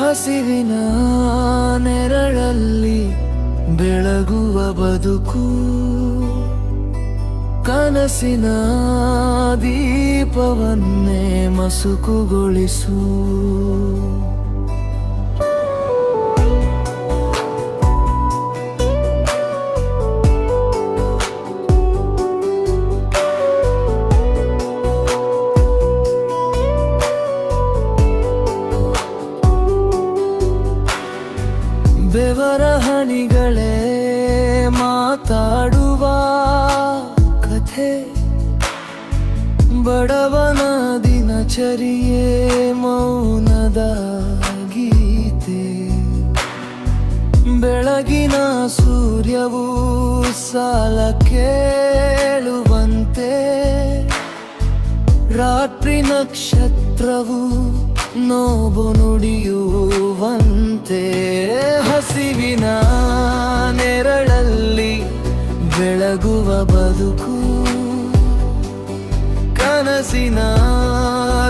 ಹಸಿವಿನ ನೆರಳಲ್ಲಿ ಬೆಳಗುವ ಬದುಕು. ಕನಸಿನ ದೀಪವನ್ನೇ ಮಸುಕುಗೊಳಿಸು. ಹನಿಗಳೇ ಮಾತಾಡುವ ಕಥೆ. ಬಡವನ ದಿನಚರಿಯೇ ಮೌನದ ಗೀತೆ. ಬೆಳಗಿನ ಸೂರ್ಯವು ಸಾಲ ಕೇಳುವಂತೆ. ರಾತ್ರಿ ನಕ್ಷತ್ರವು ನೋವು ನುಡಿಯುವಂತೆ ಹಸಿವಿನ ನೆರಳಲ್ಲಿ ಬೆಳಗುವ ಬದುಕು. ಕನಸಿನ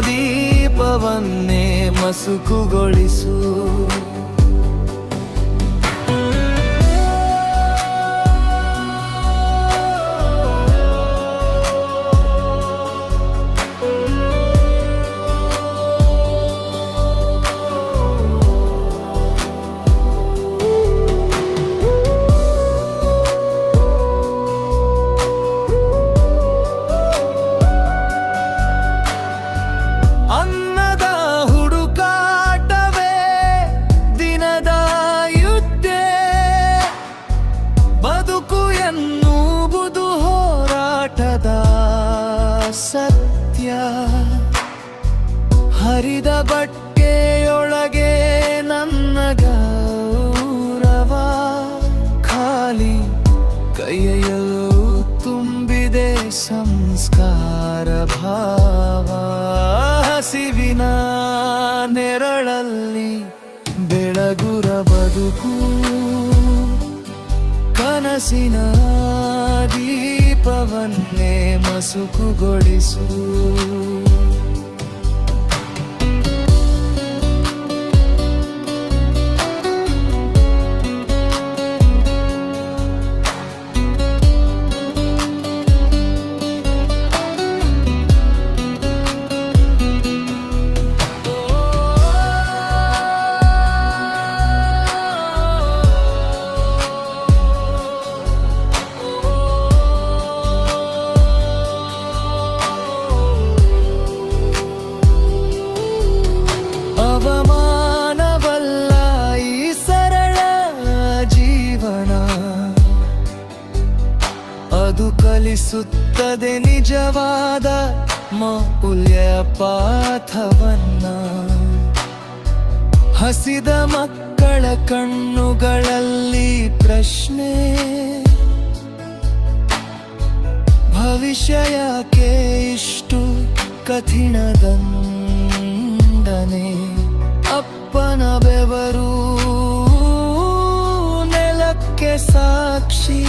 ದೀಪವನ್ನೇ ಮಸುಕುಗೊಳಿಸು. ಹರಿದ ಬಟ್ಟೆಯೊಳಗೆ ನನ್ನ ಗೌರವ ಖಾಲಿ ಕೈಯಲ್ಲೂ ತುಂಬಿದೆ ಸಂಸ್ಕಾರ ಭಾವ. ಹಸಿವಿನ ನೆರಳಲ್ಲಿ ಬೆಳಗುರ ಬದುಕು. ಕನಸಿನ ದೀಪವನ್ನೇ ಮಸುಕುಗೊಳಿಸು. ಕಲಿಸುತ್ತದೆ ನಿಜವಾದ ಮೌಲ್ಯ ಪಾಥವನ್ನ ಹಸಿದ ಮಕ್ಕಳ ಕಣ್ಣುಗಳಲ್ಲಿ ಪ್ರಶ್ನೆ. ಭವಿಷ್ಯ ಯಾಕೆ ಇಷ್ಟು ಕಠಿಣದಂದನೆ ಅಪ್ಪನ ಬೆವರು ನೆಲಕ್ಕೆ ಸಾಕ್ಷಿ.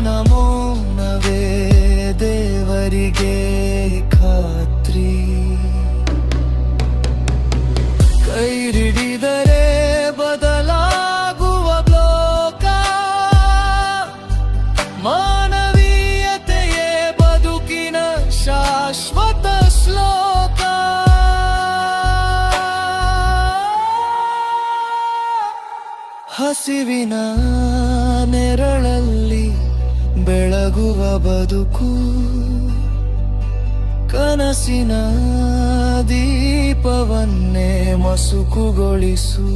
ಅಮ್ಮನ ನವೇ ದೇವರಿಗೆ ಖಾತ್ರಿ. ಕೈರಿಡಿದರೆ ಬದಲಾಗುವ ಲೋಕ. ಮಾನವೀಯತೆಯೇ ಬದುಕಿನ ಶಾಶ್ವತ ಶ್ಲೋಕ. ಹಸಿವಿನ ನೆರಳಲ್ಲಿ ಬೆಳಗುವ ಬದುಕು ಕನಸಿನ ದೀಪವನ್ನೇ ಮಸುಕುಗೊಳಿಸು.